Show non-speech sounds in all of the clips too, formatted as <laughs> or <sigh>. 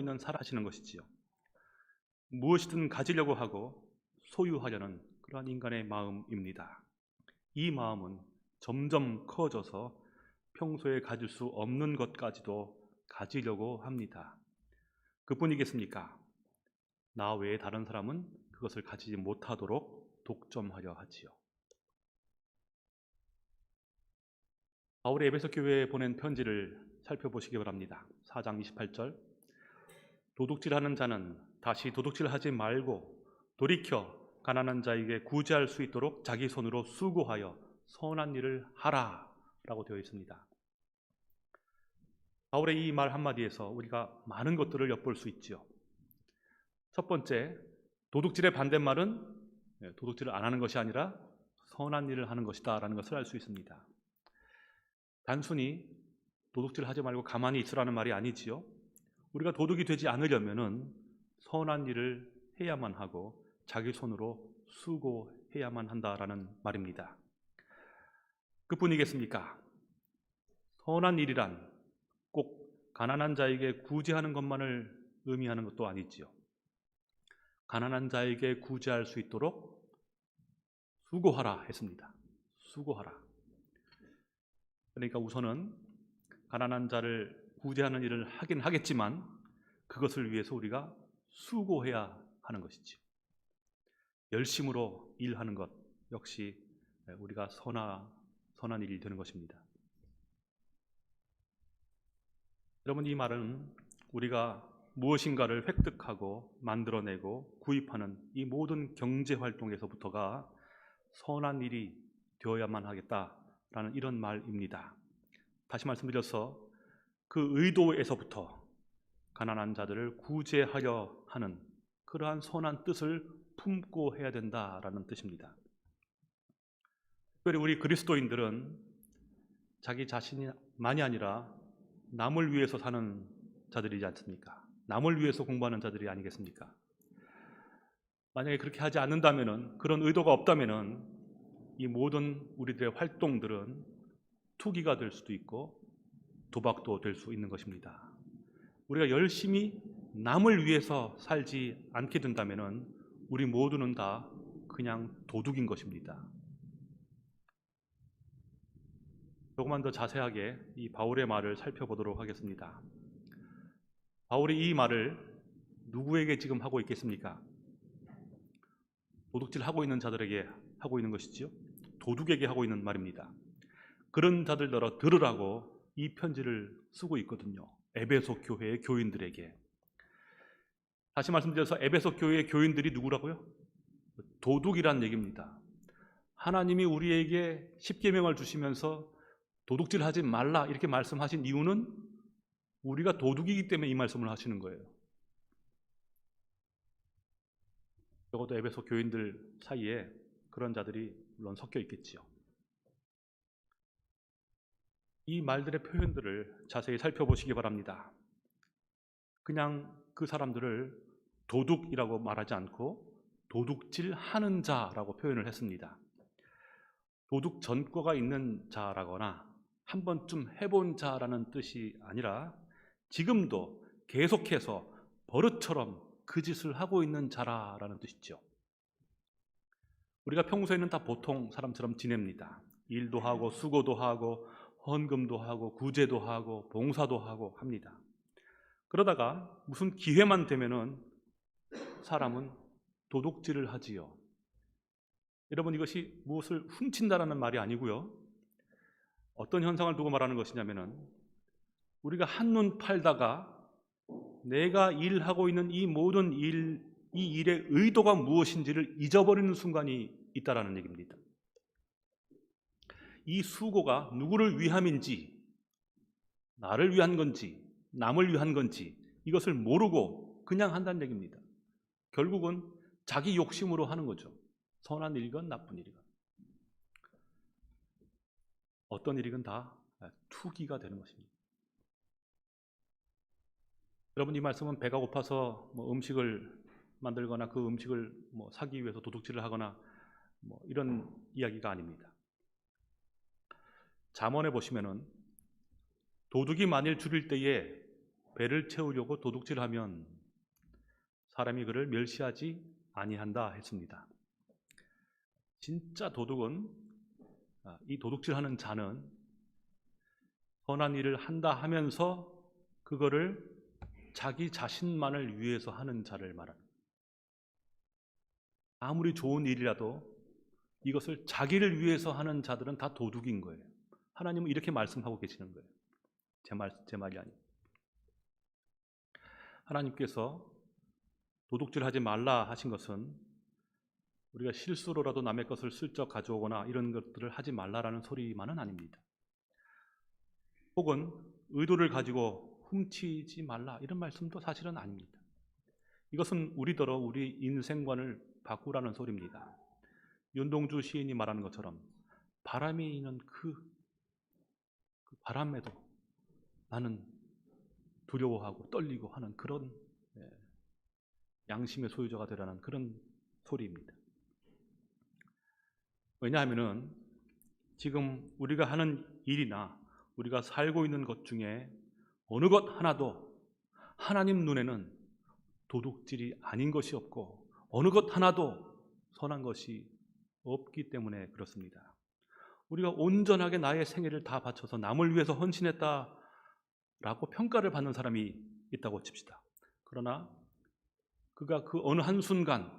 있는 살아시는 것이지요. 무엇이든 가지려고 하고 소유하려는 그러한 인간의 마음입니다. 이 마음은 점점 커져서 평소에 가질 수 없는 것까지도 가지려고 합니다. 그뿐이겠습니까? 나 외에 다른 사람은 그것을 가지지 못하도록 독점하려 하지요. 바울의 에베소 교회에 보낸 편지를 살펴보시기 바랍니다. 4장 28절. 도둑질하는 자는 다시 도둑질하지 말고 돌이켜 가난한 자에게 구제할 수 있도록 자기 손으로 수고하여 선한 일을 하라라고 되어 있습니다. 바울의 이 말 한마디에서 우리가 많은 것들을 엿볼 수 있지요. 첫 번째, 도둑질의 반대말은 네, 도둑질을 안 하는 것이 아니라 선한 일을 하는 것이다라는 것을 알 수 있습니다. 단순히 도둑질 하지 말고 가만히 있으라는 말이 아니지요. 우리가 도둑이 되지 않으려면은 선한 일을 해야만 하고 자기 손으로 수고해야만 한다라는 말입니다. 그뿐이겠습니까? 선한 일이란 꼭 가난한 자에게 구제하는 것만을 의미하는 것도 아니지요. 가난한 자에게 구제할 수 있도록 수고하라 했습니다. 수고하라. 그러니까 우선은 가난한 자를 구제하는 일을 하긴 하겠지만 그것을 위해서 우리가 수고해야 하는 것이지요. 열심으로 일하는 것 역시 우리가 선하, 선한 일이 되는 것입니다. 여러분 이 말은 우리가 무엇인가를 획득하고 만들어내고 구입하는 이 모든 경제 활동에서부터가 선한 일이 되어야만 하겠다라는 이런 말입니다. 다시 말씀드려서 그 의도에서부터 가난한 자들을 구제하려 하는 그러한 선한 뜻을 품고 해야 된다라는 뜻입니다. 특별히 우리 그리스도인들은 자기 자신만이 아니라 남을 위해서 사는 자들이지 않습니까? 남을 위해서 공부하는 자들이 아니겠습니까? 만약에 그렇게 하지 않는다면은 그런 의도가 없다면은 이 모든 우리들의 활동들은 투기가 될 수도 있고 도박도 될 수 있는 것입니다. 우리가 열심히 남을 위해서 살지 않게 된다면은 우리 모두는 다 그냥 도둑인 것입니다. 조금만 더 자세하게 이 바울의 말을 살펴보도록 하겠습니다. 바울이 이 말을 누구에게 지금 하고 있겠습니까? 도둑질 하고 있는 자들에게 하고 있는 것이지요. 도둑에게 하고 있는 말입니다. 그런 자들더러 들으라고 이 편지를 쓰고 있거든요. 에베소 교회의 교인들에게. 다시 말씀드려서 에베소 교회의 교인들이 누구라고요? 도둑이란 얘기입니다. 하나님이 우리에게 십계명을 주시면서 도둑질하지 말라 이렇게 말씀하신 이유는 우리가 도둑이기 때문에 이 말씀을 하시는 거예요. 적어도 에베소 교인들 사이에 그런 자들이 물론 섞여 있겠지요. 이 말들의 표현들을 자세히 살펴보시기 바랍니다. 그냥 그 사람들을 도둑이라고 말하지 않고 도둑질 하는 자라고 표현을 했습니다. 도둑 전과가 있는 자라거나 한 번쯤 해본 자라는 뜻이 아니라 지금도 계속해서 버릇처럼 그 짓을 하고 있는 자라라는 뜻이죠. 우리가 평소에는 다 보통 사람처럼 지냅니다. 일도 하고 수고도 하고 헌금도 하고 구제도 하고 봉사도 하고 합니다. 그러다가 무슨 기회만 되면은 사람은 도둑질을 하지요. 여러분 이것이 무엇을 훔친다라는 말이 아니고요. 어떤 현상을 두고 말하는 것이냐면은 우리가 한눈 팔다가 내가 일하고 있는 이 모든 일, 이 일의 의도가 무엇인지를 잊어버리는 순간이 있다라는 얘기입니다. 이 수고가 누구를 위함인지, 나를 위한 건지, 남을 위한 건지 이것을 모르고 그냥 한다는 얘기입니다. 결국은 자기 욕심으로 하는 거죠. 선한 일이건 나쁜 일이건. 어떤 일이건 다 투기가 되는 것입니다. 여러분 이 말씀은 배가 고파서 뭐 음식을 만들거나 그 음식을 뭐 사기 위해서 도둑질을 하거나 뭐 이런 이야기가 아닙니다. 잠언에 보시면은 도둑이 만일 줄일 때에 배를 채우려고 도둑질하면 사람이 그를 멸시하지 아니한다 했습니다. 진짜 도둑은 아, 이 도둑질하는 자는 선한 일을 한다 하면서 그거를 자기 자신만을 위해서 하는 자를 말합니다. 아무리 좋은 일이라도 이것을 자기를 위해서 하는 자들은 다 도둑인 거예요. 하나님은 이렇게 말씀하고 계시는 거예요. 제 말, 제 말이 아니에요. 하나님께서 도둑질 하지 말라 하신 것은 우리가 실수로라도 남의 것을 슬쩍 가져오거나 이런 것들을 하지 말라라는 소리만은 아닙니다. 혹은 의도를 가지고 훔치지 말라 이런 말씀도 사실은 아닙니다. 이것은 우리더러 우리 인생관을 바꾸라는 소리입니다. 윤동주 시인이 말하는 것처럼 바람이 있는 그, 그 바람에도 나는 두려워하고 떨리고 하는 그런 예, 양심의 소유자가 되라는 그런 소리입니다. 왜냐하면은 지금 우리가 하는 일이나 우리가 살고 있는 것 중에 어느 것 하나도 하나님 눈에는 도둑질이 아닌 것이 없고 어느 것 하나도 선한 것이 없기 때문에 그렇습니다. 우리가 온전하게 나의 생애를 다 바쳐서 남을 위해서 헌신했다라고 평가를 받는 사람이 있다고 칩시다. 그러나 그가 그 어느 한순간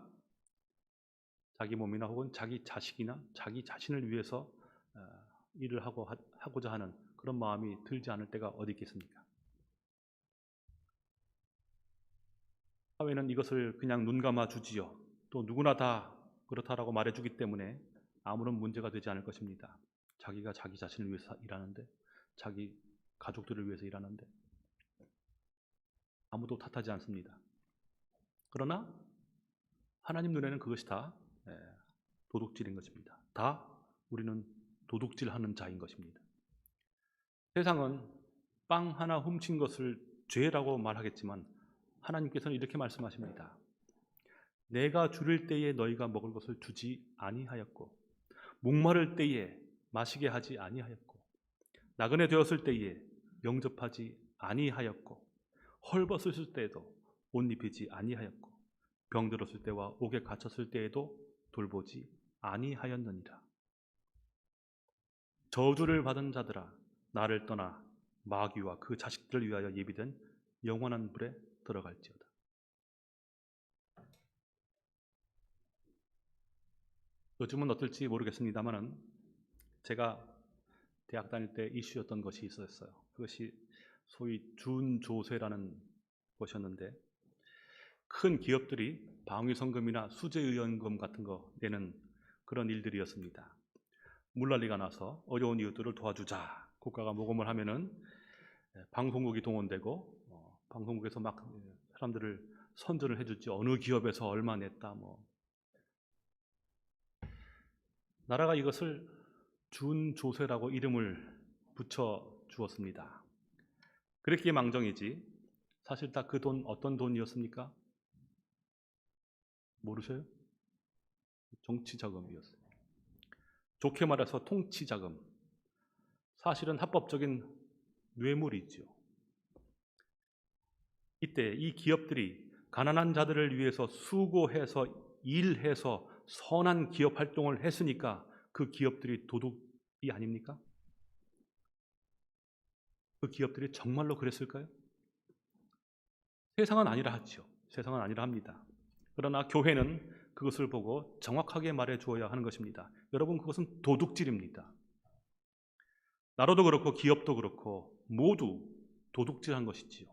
자기 몸이나 혹은 자기 자식이나 자기 자신을 위해서 어, 일을 하고 하- 하고자 하는 그런 마음이 들지 않을 때가 어디 있겠습니까? 사회는 이것을 그냥 눈 감아 주지요. 또 누구나 다 그렇다라고 말해주기 때문에 아무런 문제가 되지 않을 것입니다. 자기가 자기 자신을 위해서 일하는데, 자기 가족들을 위해서 일하는데 아무도 탓하지 않습니다. 그러나 하나님 눈에는 그것이 다 예, 도둑질인 것입니다. 다 우리는 도둑질하는 자인 것입니다. 세상은 빵 하나 훔친 것을 죄라고 말하겠지만 하나님께서는 이렇게 말씀하십니다. 내가 줄일 때에 너희가 먹을 것을 주지 아니하였고 목마를 때에 마시게 하지 아니하였고 나그네 되었을 때에 영접하지 아니하였고 헐벗었을 때에도 옷 입히지 아니하였고 병들었을 때와 옥에 갇혔을 때에도 돌보지 아니하였느니라. 저주를 받은 자들아 나를 떠나 마귀와 그 자식들을 위하여 예비된 영원한 불에 들어갈지어다. 요즘은 어떨지 모르겠습니다만은 제가 대학 다닐 때 이슈였던 것이 있었어요. 그것이 소위 준조세라는 것이었는데 큰 기업들이 방위성금이나 수재의원금 같은 거 내는 그런 일들이었습니다. 물난리가 나서 어려운 이웃들을 도와주자. 국가가 모금을 하면은 예, 방송국이 동원되고 어, 방송국에서 막 예, 사람들을 선전을 해줄지 어느 기업에서 얼마 냈다 뭐 나라가 이것을 준조세라고 이름을 붙여 주었습니다. 그랬기에 망정이지 사실 다 그 돈 어떤 돈이었습니까? 모르셔요? 정치 자금이었어요. 좋게 말해서 통치 자금. 사실은 합법적인 뇌물이죠. 이때 이 기업들이 가난한 자들을 위해서 수고해서 일해서 선한 기업 활동을 했으니까 그 기업들이 도둑이 아닙니까? 그 기업들이 정말로 그랬을까요? 세상은 아니라 하죠. 세상은 아니라 합니다. 그러나 교회는 그것을 보고 정확하게 말해 주어야 하는 것입니다. 여러분, 그것은 도둑질입니다. 나라도 그렇고 기업도 그렇고 모두 도둑질한 것이지요.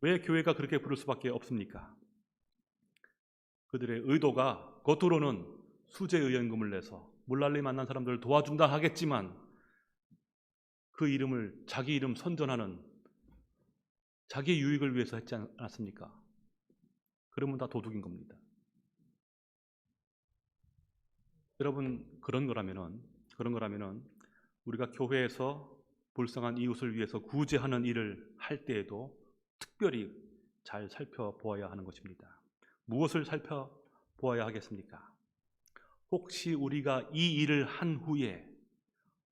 왜 교회가 그렇게 부를 수밖에 없습니까? 그들의 의도가 겉으로는 수재의연금을 내서 물난리 만난 사람들을 도와준다 하겠지만 그 이름을 자기 이름 선전하는 자기 유익을 위해서 했지 않았습니까? 그러면 다 도둑인 겁니다. 여러분 그런 거라면은 그런 거라면은 우리가 교회에서 불쌍한 이웃을 위해서 구제하는 일을 할 때에도 특별히 잘 살펴보아야 하는 것입니다. 무엇을 살펴보아야 하겠습니까? 혹시 우리가 이 일을 한 후에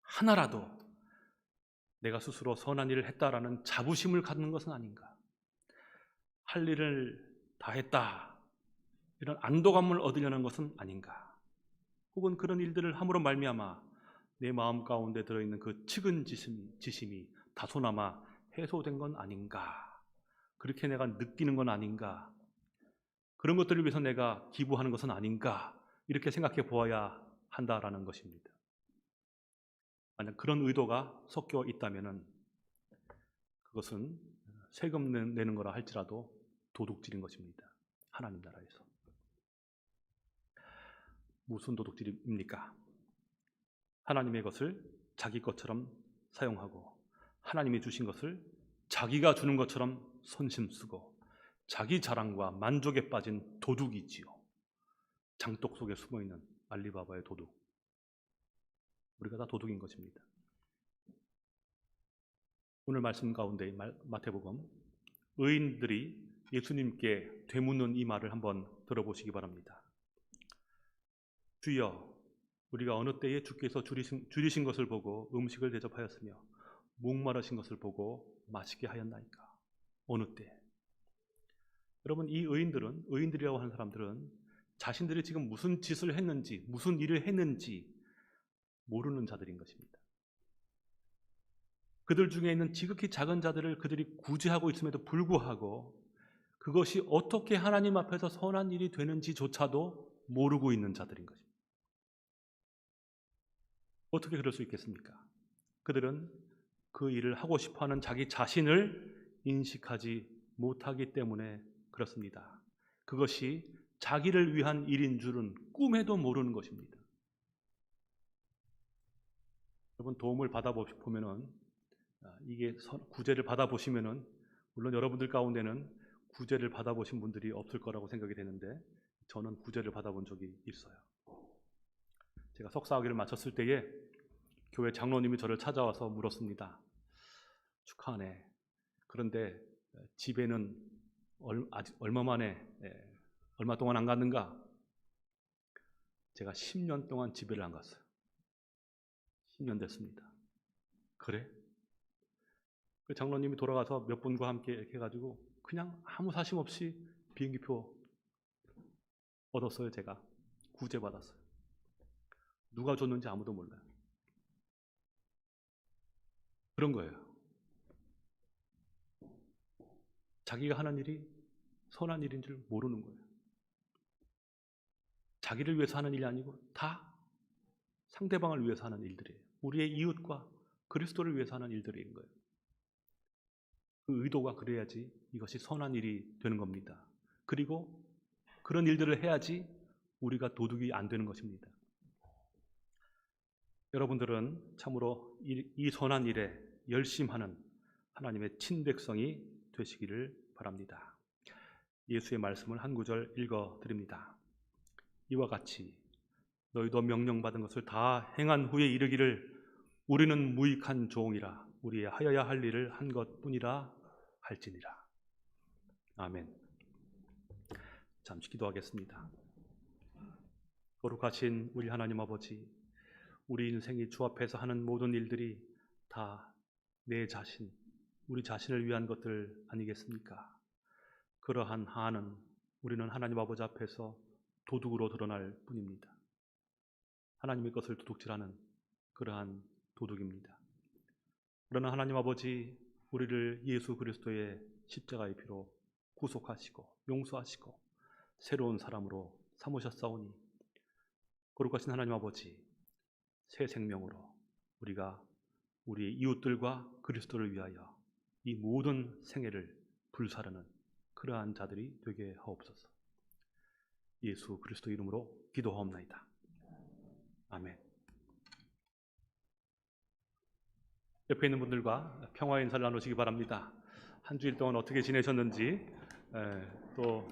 하나라도 내가 스스로 선한 일을 했다라는 자부심을 갖는 것은 아닌가? 할 일을 다 했다. 이런 안도감을 얻으려는 것은 아닌가? 혹은 그런 일들을 함으로 말미암아 내 마음 가운데 들어있는 그 측은 지심, 지심이 다소나마 해소된 건 아닌가? 그렇게 내가 느끼는 건 아닌가? 그런 것들을 위해서 내가 기부하는 것은 아닌가? 이렇게 생각해 보아야 한다라는 것입니다. 만약 그런 의도가 섞여 있다면은 그것은 세금 내- 내는 거라 할지라도 도둑질인 것입니다. 하나님 나라에서. 무슨 도둑질입니까? 하나님의 것을 자기 것처럼 사용하고 하나님이 주신 것을 자기가 주는 것처럼 선심 쓰고 자기 자랑과 만족에 빠진 도둑이지요. 장독 속에 숨어 있는 알리바바의 도둑. 우리가 다 도둑인 것입니다. 오늘 말씀 가운데 말- 마태복음 의인들이 예수님께 되묻는 이 말을 한번 들어보시기 바랍니다. 주여, 우리가 어느 때에 주께서 줄이신, 줄이신 것을 보고 음식을 대접하였으며 목마르신 것을 보고 마시게 하였나이까? 어느 때? 여러분 이 의인들은 의인들이라고 하는 사람들은 자신들이 지금 무슨 짓을 했는지 무슨 일을 했는지 모르는 자들인 것입니다. 그들 중에 있는 지극히 작은 자들을 그들이 구제하고 있음에도 불구하고 그것이 어떻게 하나님 앞에서 선한 일이 되는지조차도 모르고 있는 자들인 것입니다. 어떻게 그럴 수 있겠습니까? 그들은 그 일을 하고 싶어 하는 자기 자신을 인식하지 못하기 때문에 그렇습니다. 그것이 자기를 위한 일인 줄은 꿈에도 모르는 것입니다. 여러분 도움을 받아보면은 아, 이게 선- 구제를 받아보시면은 물론 여러분들 가운데는 구제를 받아보신 분들이 없을 거라고 생각이 되는데 저는 구제를 받아본 적이 있어요. 제가 석사학위를 마쳤을 때에 교회 장로님이 저를 찾아와서 물었습니다. 축하하네. 그런데 집에는 얼마 만에 예, 얼마 동안 안 갔는가? 제가 10년 동안 집에를 안 갔어요. 10년 됐습니다. 그래? 그 장로님이 돌아가서 몇 분과 함께 이렇게 해가지고 그냥 아무 사심 없이 비행기표 얻었어요. 제가 구제 받았어요. 누가 줬는지 아무도 몰라요. 그런 거예요. 자기가 하는 일이 선한 일인 줄 모르는 거예요. 자기를 위해서 하는 일이 아니고 다 상대방을 위해서 하는 일들이에요. 우리의 이웃과 그리스도를 위해서 하는 일들인 거예요. 그 의도가 그래야지 이것이 선한 일이 되는 겁니다. 그리고 그런 일들을 해야지 우리가 도둑이 안 되는 것입니다. 여러분들은 참으로 이, 이 선한 일에 열심하는 하나님의 친백성이 되시기를 바랍니다. 예수의 말씀을 한 구절 읽어 드립니다. 이와 같이 너희도 명령받은 것을 다 행한 후에 이르기를 우리는 무익한 종이라 우리의 하여야 할 일을 한 것뿐이라 할지니라. 아멘. 잠시 기도하겠습니다. 거룩하신 우리 하나님 아버지, 우리 인생이 주 앞에서 하는 모든 일들이 다 내 자신, 우리 자신을 위한 것들 아니겠습니까? 그러한 한은 우리는 하나님 아버지 앞에서 도둑으로 드러날 뿐입니다. 하나님의 것을 도둑질하는 그러한 도둑입니다. 그러나 하나님 아버지 우리를 예수 그리스도의 십자가의 피로 구속하시고 용서하시고 새로운 사람으로 삼으셨사오니 거룩하신 하나님 아버지 새 생명으로 우리가 우리 이웃들과 그리스도를 위하여 이 모든 생애를 불사르는 그러한 자들이 되게 하옵소서. 예수 그리스도 이름으로 기도하옵나이다. 아멘. 옆에 있는 분들과 평화 인사를 나누시기 바랍니다. 한 주일 동안 어떻게 지내셨는지 에, 또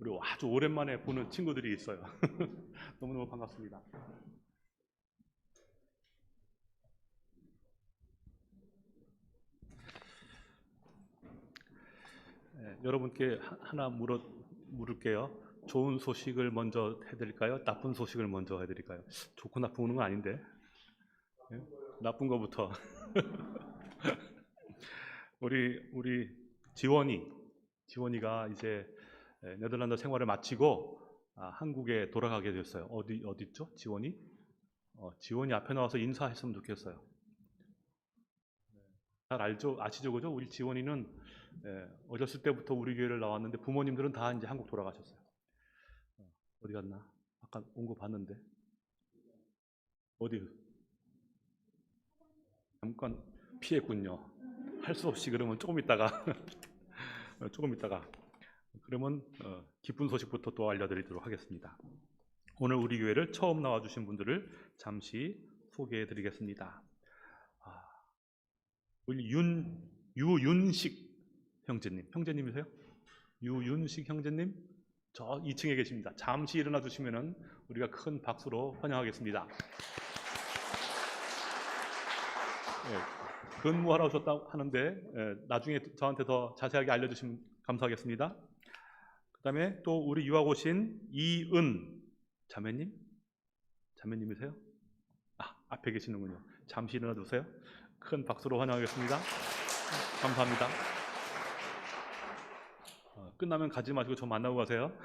우리 아주 오랜만에 보는 친구들이 있어요. <laughs> 너무너무 반갑습니다. 에, 여러분께 하- 하나 물어 물을게요. 좋은 소식을 먼저 해드릴까요? 나쁜 소식을 먼저 해드릴까요? 좋고 나쁜 건 아닌데. 예? 나쁜 거부터. <laughs> 우리 우리 지원이 지원이가 이제 에, 네덜란드 생활을 마치고 아, 한국에 돌아가게 됐어요. 어디 어디 있죠? 지원이? 어, 지원이 앞에 나와서 인사했으면 좋겠어요. 잘 알죠? 아시죠, 그죠? 우리 지원이는 에, 어렸을 때부터 우리 교회를 나왔는데 부모님들은 다 이제 한국 돌아가셨어요. 어, 어디 갔나? 아까 온 거 봤는데 어디? 잠깐 피했군요. 할 수 없이 그러면 조금 있다가 <laughs> 어, 조금 있다가 그러면 어, 기쁜 소식부터 또 알려드리도록 하겠습니다. 오늘 우리 교회를 처음 나와주신 분들을 잠시 소개해드리겠습니다. 아, 윤 유윤식 형제님, 형제님이세요? 유윤식 형제님, 저 2층에 계십니다. 잠시 일어나 주시면은 우리가 큰 박수로 환영하겠습니다. 예, 근무하러 오셨다고 하는데 예, 나중에 저한테 더 자세하게 알려주시면 감사하겠습니다. 그 다음에 또 우리 유학 오신 이은 자매님, 자매님이세요? 아 앞에 계시는군요. 잠시 일어나 주세요. 큰 박수로 환영하겠습니다. 감사합니다. 어, 끝나면 가지 마시고 저 만나고 가세요.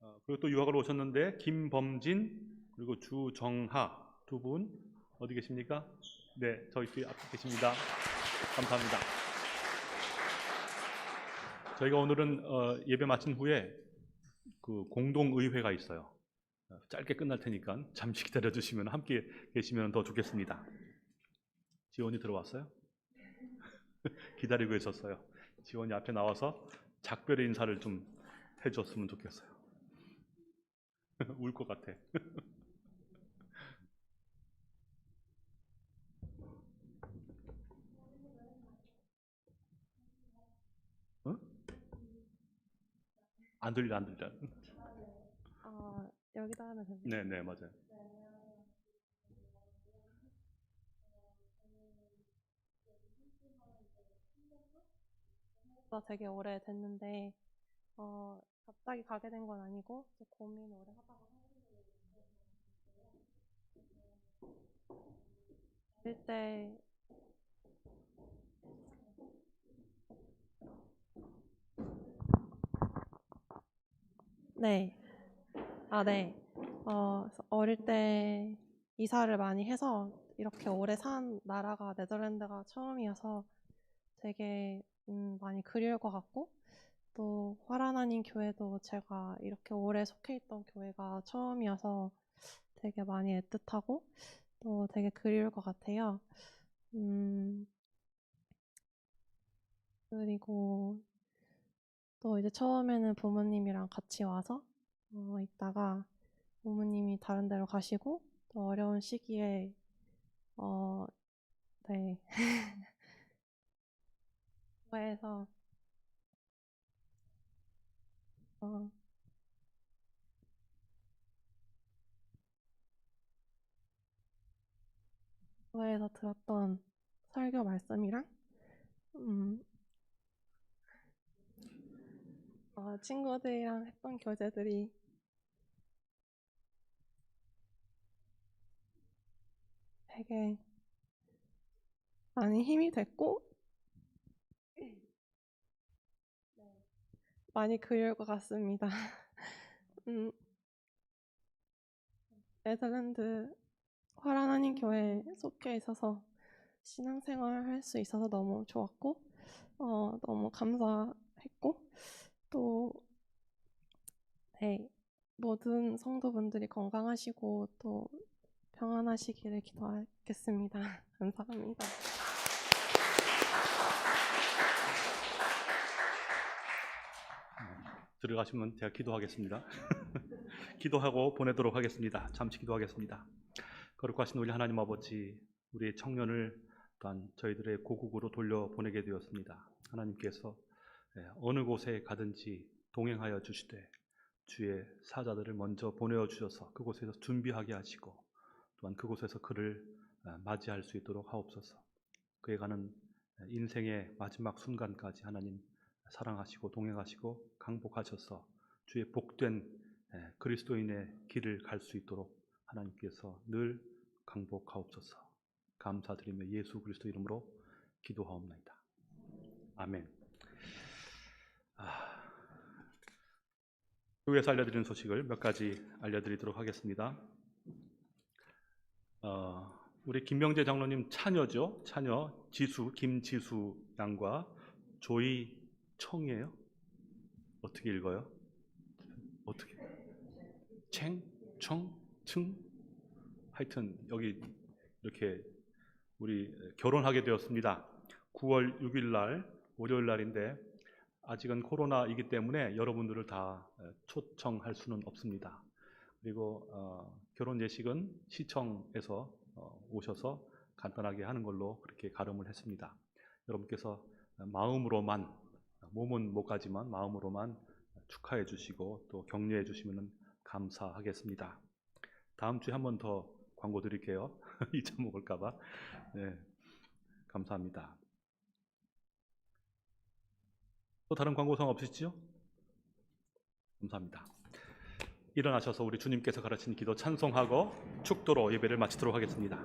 어, 그리고 또 유학을 오셨는데 김범진 그리고 주정하 두 분 어디 계십니까? 네, 저희 뒤에 앞에 계십니다. 감사합니다. 저희가 오늘은 어, 예배 마친 후에 그 공동 의회가 있어요. 어, 짧게 끝날 테니까 잠시 기다려 주시면 함께 계시면 더 좋겠습니다. 지원이 들어왔어요? <laughs> 기다리고 있었어요. 지원이 앞에 나와서 작별의 인사를 좀 해줬으면 좋겠어요. <laughs> 울 것 같아. <laughs> 어? 안 들려, 안 들려. 아, 여기다 하면 됩니다. 네, 네, 맞아요. 나 되게 오래 됐는데, 어, 갑자기 가게 된 건 아니고, 고민 오래 하다가 어릴 때 네. 아, 네. 어, 어릴 때 이사를 많이 해서 이렇게 오래 산 나라가 네덜란드가 처음이어서 되게 음, 많이 그리울 것 같고 또 화라나님 교회도 제가 이렇게 오래 속해 있던 교회가 처음이어서 되게 많이 애틋하고 또 되게 그리울 것 같아요. 음, 그리고 또 이제 처음에는 부모님이랑 같이 와서 어, 있다가 부모님이 다른 데로 가시고 또 어려운 시기에 어, 네. <laughs> 교회에서 어, 교회에서 들었던 설교 말씀이랑 음, 어, 친구들이랑 했던 교제들이 되게 많이 힘이 됐고 많이 그리울 것 같습니다. <laughs> 음, 네덜란드 화라나님 교회에 속해 있어서 신앙생활 할 수 있어서 너무 좋았고 어, 너무 감사했고 또 네, 모든 성도분들이 건강하시고 또 평안하시기를 기도하겠습니다. <laughs> 감사합니다. 들어가시면 제가 기도하겠습니다. <laughs> 기도하고 보내도록 하겠습니다. 잠시 기도하겠습니다. 거룩하신 우리 하나님 아버지, 우리의 청년을 또한 저희들의 고국으로 돌려보내게 되었습니다. 하나님께서 예, 어느 곳에 가든지 동행하여 주시되 주의 사자들을 먼저 보내어 주셔서 그곳에서 준비하게 하시고 또한 그곳에서 그를 아, 맞이할 수 있도록 하옵소서. 그에 가는 인생의 마지막 순간까지 하나님 사랑하시고 동행하시고 강복하셔서 주의 복된 예, 그리스도인의 길을 갈 수 있도록 하나님께서 늘 강복하옵소서. 감사드리며 예수 그리스도 이름으로 기도하옵나이다. 아멘. 아, 교회에서 알려드리는 소식을 몇 가지 알려드리도록 하겠습니다. 어, 우리 김명재 장로님 차녀죠. 차녀 지수 김지수 양과 조이 청이에요. 어떻게 읽어요? 어떻게? 챙, 청, 층. 하여튼 여기 이렇게 우리 결혼하게 되었습니다. 9월 6일 날 월요일 날인데 아직은 코로나이기 때문에 여러분들을 다 초청할 수는 없습니다. 그리고 어, 결혼 예식은 시청에서 어, 오셔서 간단하게 하는 걸로 그렇게 가름을 했습니다. 여러분께서 마음으로만 몸은 못 가지만 마음으로만 축하해 주시고 또 격려해 주시면 감사하겠습니다. 다음 주에 한 번 더 광고 드릴게요. <laughs> 잊어먹을까봐. 네, 감사합니다. 또 다른 광고성 없으시죠? 감사합니다. 일어나셔서 우리 주님께서 가르친 기도 찬송하고 축도로 예배를 마치도록 하겠습니다.